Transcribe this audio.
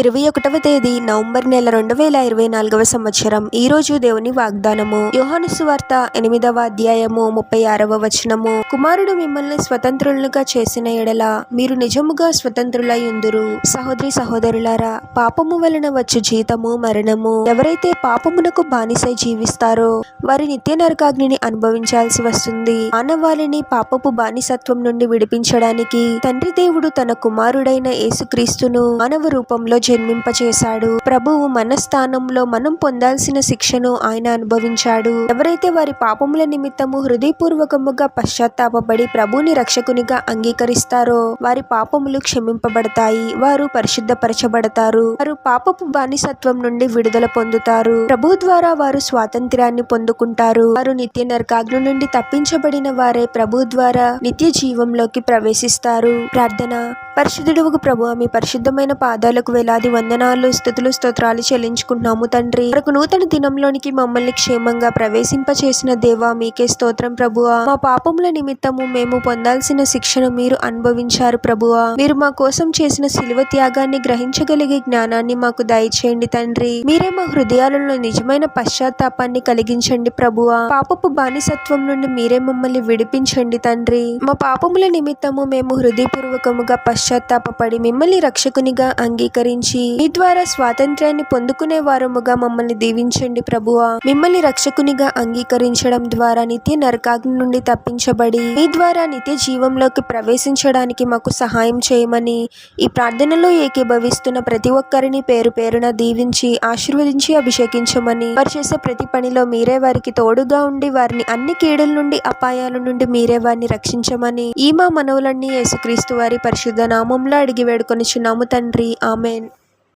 ఇరవై ఒకటవ తేదీ నవంబర్ నెల రెండు వేల ఇరవై నాలుగవ సంవత్సరం. ఈ రోజు దేవుని వాగ్దానము. యోహాను సువార్త ఎనిమిదవ అధ్యాయము ముప్పై ఆరవ వచనము. కుమారుడు మిమ్మల్ని స్వతంత్రులుగా చేసిన ఎడల మీరు నిజముగా స్వతంత్రులై ఉందురు. సహోదరి సహోదరులారా పాపము వలన వచ్చు జీతము మరణము. ఎవరైతే పాపమునకు బానిసై జీవిస్తారో వారి నిత్య నరకాగ్నిని అనుభవించాల్సి వస్తుంది. మానవాళిని పాపపు బానిసత్వం నుండి విడిపించడానికి తండ్రి దేవుడు తన కుమారుడైన యేసుక్రీస్తును మానవ రూపంలో జన్మింపచేశాడు. ప్రభువు మన స్థానంలో మనం పొందాల్సిన శిక్షను ఆయన అనుభవించాడు. ఎవరైతే వారి పాపముల నిమిత్తము హృదయపూర్వకముగా పశ్చాత్తాపడి ప్రభుని రక్షకునిగా అంగీకరిస్తారో వారి పాపములు క్షమింపబడతాయి. వారు పరిశుద్ధపరచబడతారు. వారు పాపపు బానిసత్వం నుండి విడుదల పొందుతారు. ప్రభు ద్వారా వారు స్వాతంత్ర్యాన్ని పొందుకుంటారు. వారు నిత్య నరకాగ్ని నుండి తప్పించబడిన వారే ప్రభు ద్వారా నిత్య జీవంలోకి ప్రవేశిస్తారు. ప్రార్థన. పరిశుద్ధుడుగు ప్రభు మీ పరిశుద్ధమైన పాదాలకు వేలాది వందనాలు స్థుతులు స్తోత్రాలు చెల్లించుకుంటున్నాము తండ్రి. మరొక నూతన దినంలోనికి మమ్మల్ని క్షేమంగా ప్రవేశింపచేసిన దేవా మీకే స్తోత్రం ప్రభువా మా పాపముల నిమిత్తము మేము పొందాల్సిన శిక్షను మీరు అనుభవించారు ప్రభువా మీరు మా కోసం చేసిన శిలువ త్యాగాన్ని గ్రహించగలిగే జ్ఞానాన్ని మాకు దయచేయండి తండ్రి. మీరే మా హృదయాలలో నిజమైన పశ్చాత్తాపాన్ని కలిగించండి ప్రభువా పాపపు బానిసత్వం నుండి మీరే మమ్మల్ని విడిపించండి తండ్రి. మా పాపముల నిమిత్తము మేము హృదయపూర్వకముగా పశ్చాత్తాపడి మిమ్మల్ని రక్షకునిగా అంగీకరించి మీ ద్వారా స్వాతంత్ర్యాన్ని పొందుకునే వారముగా మమ్మల్ని దీవించండి ప్రభువా. మిమ్మల్ని రక్షకునిగా అంగీకరించడం ద్వారా నిత్య నరకాగ్ని నుండి తప్పించబడి మీ ద్వారా నిత్య జీవంలోకి ప్రవేశించడానికి మాకు సహాయం చేయమని ఈ ప్రార్థనలో ఏకీభవిస్తున్న ప్రతి ఒక్కరిని పేరు పేరున దీవించి ఆశీర్వదించి అభిషేకించమని వారు చేసే ప్రతి పనిలో మీరే వారికి తోడుగా ఉండి వారిని అన్ని కీడుల నుండి అపాయాల నుండి మీరే వారిని రక్షించమని ఈ మా మనవులన్నీ యేసుక్రీస్తు వారి పరిశుద్ధ నామంలో అడిగి వేడుకొనిచున్నాము తండ్రి. ఆమెన్.